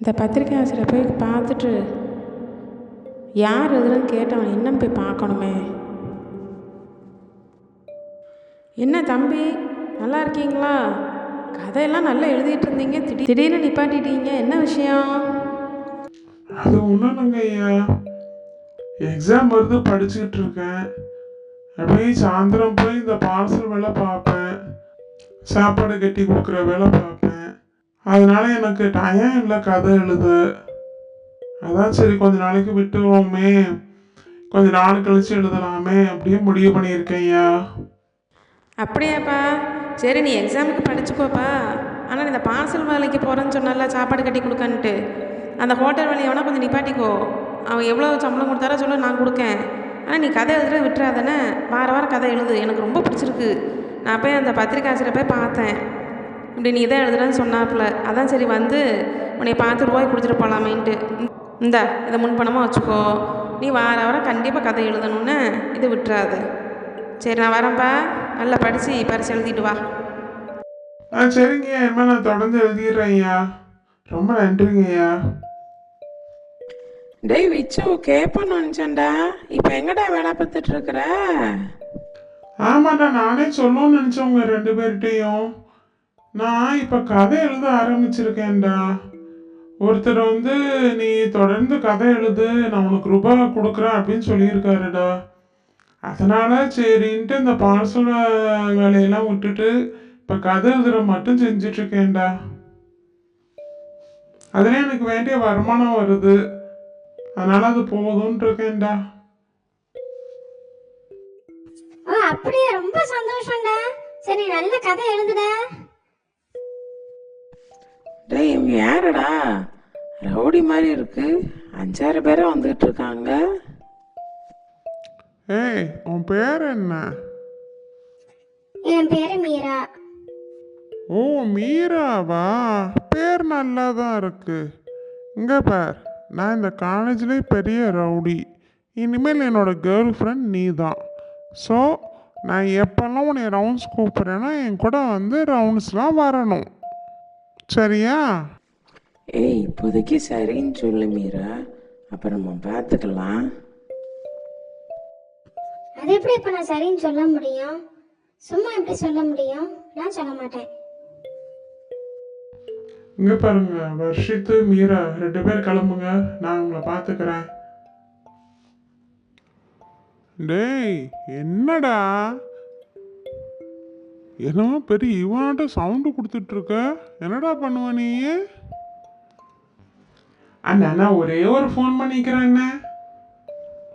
இந்த பத்திரிக்கை ஆசிரியர் போய் பார்த்துட்டு யார் எதுன்னு கேட்டவன் என்னன்னு போய் பார்க்கணுமே. என்ன தம்பி நல்லா இருக்கீங்களா? கதையெல்லாம் நல்லா எழுதிட்டு இருந்தீங்க. திடீர் திடீர்னு நிப்பாட்டிட்டீங்க. என்ன விஷயம்? அது ஒன்றும் இல்லைங்க ஐயா. எக்ஸாம் வருது படிச்சுக்கிட்டு இருக்கேன். அப்படியே சாயந்தரம் போய் இந்த பார்சல் வேலை பார்ப்பேன். சாப்பாடு கட்டி கொடுக்குற வேலை பார்ப்பேன். அதனால எனக்கு டயம் இல்லை கதை எழுத. அதான் சரி கொஞ்ச நாளைக்கு விட்டுருவோமே. கொஞ்ச நாள் கழிச்சு எழுதலாமே. அப்படியே முடிவு பண்ணியிருக்கேன் ஐயா. அப்படியாப்பா? சரி நீ எக்ஸாமுக்கு படிச்சுக்கோப்பா. ஆனால் இந்த பார்சல் வேலைக்கு போகிறேன்னு சொன்னால சாப்பாடு கட்டி கொடுக்கன்ட்டு. அந்த ஹோட்டல் வேலையை வேணால் கொஞ்சம் நிப்பாட்டிக்கோ. அவன் எவ்வளோ சம்பளம் கொடுத்தாரோ சொல்ல நான் கொடுக்கேன். ஆனால் நீ கதை எழுதுற விட்டுறாதானே. வார வாரம் கதை எழுது. எனக்கு ரொம்ப பிடிச்சிருக்கு. நான் போய் அந்த பத்திரிக்கை ஆசிரியரை போய் பார்த்தேன். இப்படி நீ தான் எழுதுறேன்னு சொன்னாப்புல. அதான் சரி வந்து உன்னை பார்த்து ரூபாய் கொடுத்துட்டு போகலாமேன்ட்டு இந்தா இதை முன்பணமாக வச்சுக்கோ. நீ வார வாரம் கண்டிப்பாக கதை எழுதணுன்னு இதை விட்டுறாது. சரி நான் வரேன்ப்பா. நல்லா படித்து பரிசு எழுதிட்டு வா. ஆ சரிங்க. இனிமேல் நான் தொடர்ந்து எழுதிடுறேன் ஐயா. ரொம்ப நன்றிங்க ஐயா. டேய் விச்சு கேட்பேன்னு நினச்சேன்டா. இப்போ எங்கடா வேலை பார்த்துட்டு இருக்கிற? ஆமாடா நானே சொல்லணும்னு நினச்சேன் உங்க ரெண்டு பேர்கிட்டையும். நான் இப்போ கதை எழுத ஆரம்பிச்சிருக்கேன்டா. ஒருத்தர் வந்து நீ தொடர்ந்து கதை எழுது நான் உனக்கு ரூபாய் கொடுக்குறேன் அப்படின்னு சொல்லியிருக்காருடா. அதனால் சரின்ட்டு இந்த பார்சல் வேலையெல்லாம் விட்டுட்டு இப்போ கதை எழுதுற மட்டும் செஞ்சிட்ருக்கேன்டா. அதில் எனக்கு வேண்டிய வருமானம் வருது. அதனால் அது போதும்னு இருக்கேன்டா அப்படியே? ரொம்ப சந்தோஷம்டா. சரி நல்ல கதை எழுதுடா. டேய் இவங்க யாருடா? ரவுடி மாதிரி இருக்கு. அஞ்சாறு பேரை வந்துகிட்டு இருக்காங்க. ஏய் உன் பேர் என்ன? என் பேரு மீரா. ஓ மீராவா? பேர் நல்லா தான் இருக்கு. இங்கே பார் நான் இந்த காலேஜ்லேயே பெரிய ரவுடி. இனிமேல் என்னோட கேர்ள் ஃப்ரெண்ட் நீ தான் ஸோ நான் எப்போல்லாம் உன்னை ரவுண்ட்ஸ் கூப்பிட்றேன்னா என் கூட வந்து ரவுண்ட்ஸ்லாம் வரணும். சரியா? ஏய் இப்போதைக்கு சரின்னு சொல்லு மீரா. அப்புறம் நம்ம பார்த்துக்கலாம். அது எப்படி இப்ப நான் சரின்னு சொல்ல முடியும்? சும்மா எப்படி சொல்ல முடியும்? நான் சொல்ல மாட்டேன். இங்கே பாருங்க வர்ஷித்து மீரா ரெண்டு பேர் கிளம்புங்க. நான் உங்களை பார்த்துக்கிறேன். டேய் என்னடா? என்னமோ பெரிய இவனாட்ட சவுண்டு கொடுத்துட்டு இருக்க என்னடா பண்ணுவ நீ? அண்ணா ஒரே ஒரு ஃபோன் பண்ணிக்கிறேன் என்ன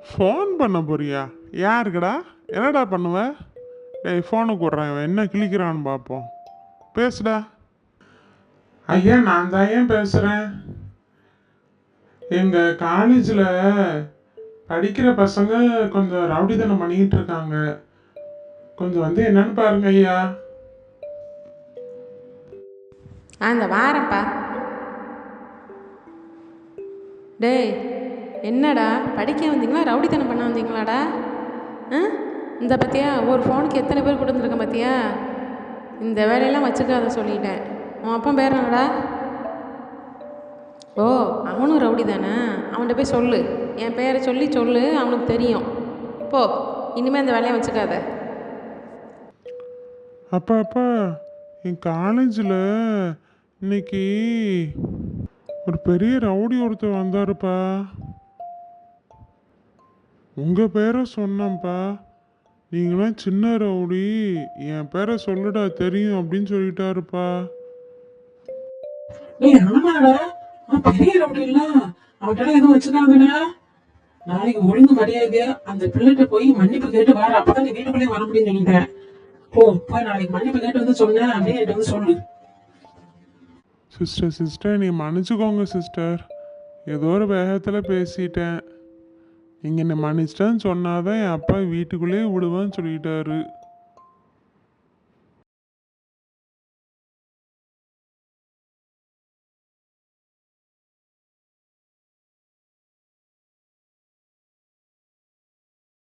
ஃபோன் பண்ண போறியா? யாருக்குடா? என்னடா பண்ணுவ? டேய் ஃபோனுக்கு விட்றேன் இவன். என்ன கிழிக்கிறான்னு பார்ப்போம் பேசுடா. ஐயா நான் தான் ஏன் பேசுகிறேன் எங்கள் காலேஜில் படிக்கிற பசங்க கொஞ்சம் ரவுடித்தனம் பண்ணிக்கிட்டு இருக்காங்க. கொஞ்சம் வந்து என்னன்னு பாருங்க ஐயா. ஆ வாரப்பா. வாரேன்ப்பா டேய் என்னடா? படிக்க வந்தீங்களா? ரவுடித்தனம் பண்ண வந்தீங்களாடா? ஆ? இந்த பத்தியா ஒரு ஃபோனுக்கு எத்தனை பேர் கொடுத்துருக்கேன் பார்த்தியா இந்த வேலையெல்லாம் வச்சுக்காத சொல்லிட்டேன். உன் அப்பா பேர் என்னடா? ஓ அவனும் ரவுடி தானே அவன்கிட்ட போய் சொல்லு. என் பேரை சொல்லி சொல்லு அவனுக்கு தெரியும். போ இனிமேல் இந்த வேலையை வச்சுக்காத. அப்பா அப்பா என் காலேஜில் இன்னைக்கு ஒரு பெரிய ரவுடி ஒருத்தர் வந்தாருப்பா. உங்கள் பேரை சொன்னப்பா நீங்களாம் சின்ன ரவுடி என் பேரை சொல்லுடா தெரியும் அப்படின்னு சொல்லிட்டாருப்பா. ஏய் ஆமாடா அவன் பெரிய ரவுடி இல்ல. அவன்கிட்ட எதுவும் வச்சுக்காங்கடா நாளைக்கு ஒழுங்கு மரியாதையா அந்த பிள்ளைகிட்ட போய் மன்னிப்பு கேட்டு வார அப்பதான் நீ வீட்டுக்குள்ளே வர முடியும்னு சொல்லிட்டேன். போ போய் நாளைக்கு மன்னிப்பு கேட்டு வந்து சொன்னேன் அப்படின்னு என்கிட்ட வந்து சொல்லு. சிஸ்டர் சிஸ்டர் நீ மன்னிச்சுக்கோங்க சிஸ்டர் ஏதோ ஒரு வேகத்தில் பேசிட்டேன். நீங்கள் என்னை மன்னிச்சிட்டேன்னு சொன்னாதான் என் அப்பா வீட்டுக்குள்ளேயே விடுவேன்னு சொல்லிட்டாரு.